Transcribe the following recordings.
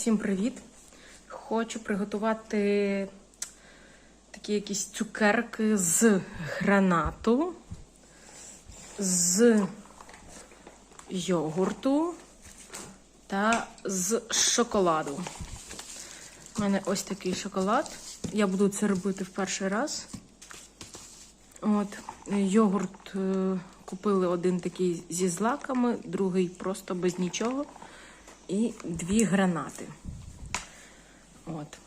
Всім привіт! Хочу приготувати такі якісь цукерки з гранату, з йогурту та з шоколаду. У мене ось такий шоколад. Я буду це робити в перший раз. От, йогурт е, купили один такий зі злаками, другий просто без нічого. І дві гранати. От.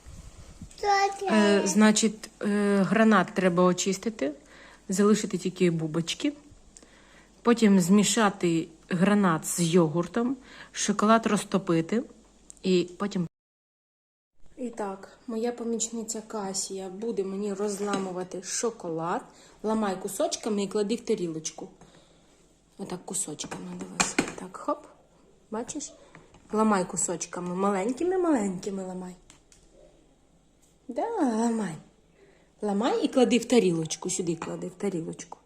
Е, значить, е, гранат треба очистити, залишити тільки бубочки. Потім змішати гранат з йогуртом, шоколад розтопити і потім. І так, моя помічниця Касія буде мені розламувати шоколад. Ламай кусочками і клади в тарілочку. Отак кусочками дивись. Так, хоп. Бачиш? Ламай кусочками. Маленькими-маленькими ламай. Да, ламай. Ламай і клади в тарілочку. Сюди клади в тарілочку.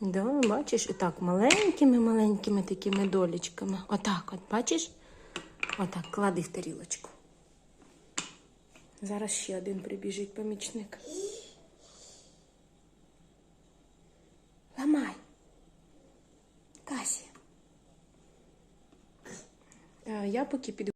Да, бачиш, і так, маленькими-маленькими такими долічками. Отак, от, бачиш? Отак, клади в тарілочку. Зараз ще один прибіжить помічник. Ламай. Кася. Е, Я поки піду.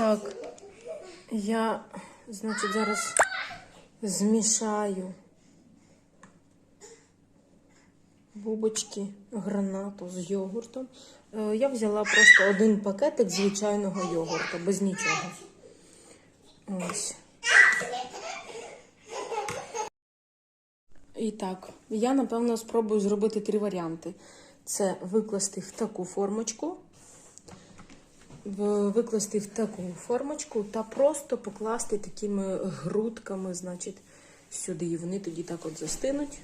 Так, я, значить, зараз змішаю бубочки гранату з йогуртом. Е, Я взяла просто один пакетик звичайного йогурту, без нічого. Ось. І так, я напевно спробую зробити три варіанти: це викласти в таку формочку викласти в таку формочку та просто покласти такими грудками, значить, сюди. І вони тоді так от застинуть.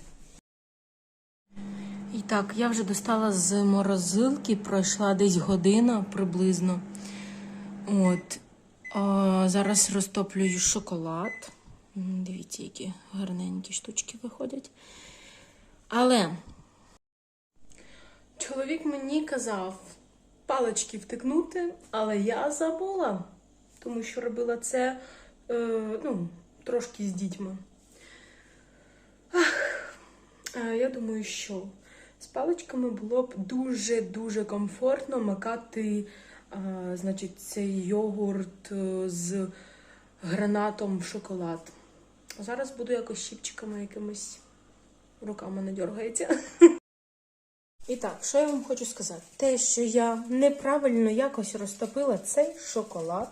І так, я вже достала з морозилки, пройшла десь година приблизно. От. А, зараз розтоплюю шоколад. Дивіться, які гарненькі штучки виходять. Але Чоловік мені казав палички втикнути, але я забула, тому що робила це е, ну, трошки з дітьми. Ах, е, я думаю, що з паличками було б дуже-дуже комфортно макати е, значить, цей йогурт е, з гранатом в шоколад. Зараз буду якось щіпчиками якимись руками не дергається. І так, що я вам хочу сказати? Те, що я неправильно якось розтопила цей шоколад,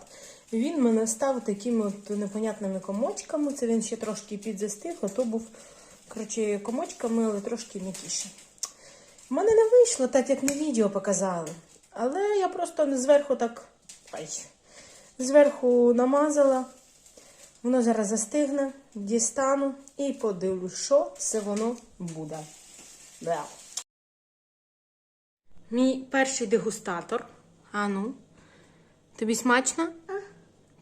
він мене став такими от непонятними комочками. Це він ще трошки підзастиг, а то був коротше, комочками, але трошки м'якіший. У мене не вийшло, так як на відео показали. Але я просто зверху так. Ай, зверху намазала. Воно зараз застигне, дістану і подивлюсь, що це воно буде. Да. Мій перший дегустатор. Ану. Тобі смачно?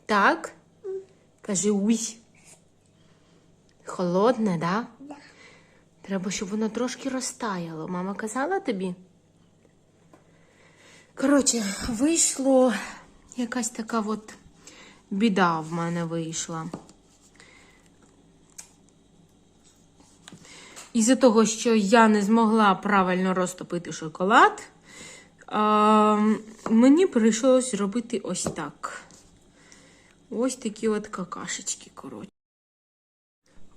Так? Кажи уй. Холодне, да? Да. Треба, щоб воно трошки розтаяло. Мама казала тобі? Коротше, вийшло якась така от біда в мене вийшла. Із-за того, що я не змогла правильно розтопити шоколад, мені прийшлось робити ось так. Ось такі от какашечки, коротше.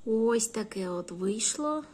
Ось таке от вийшло.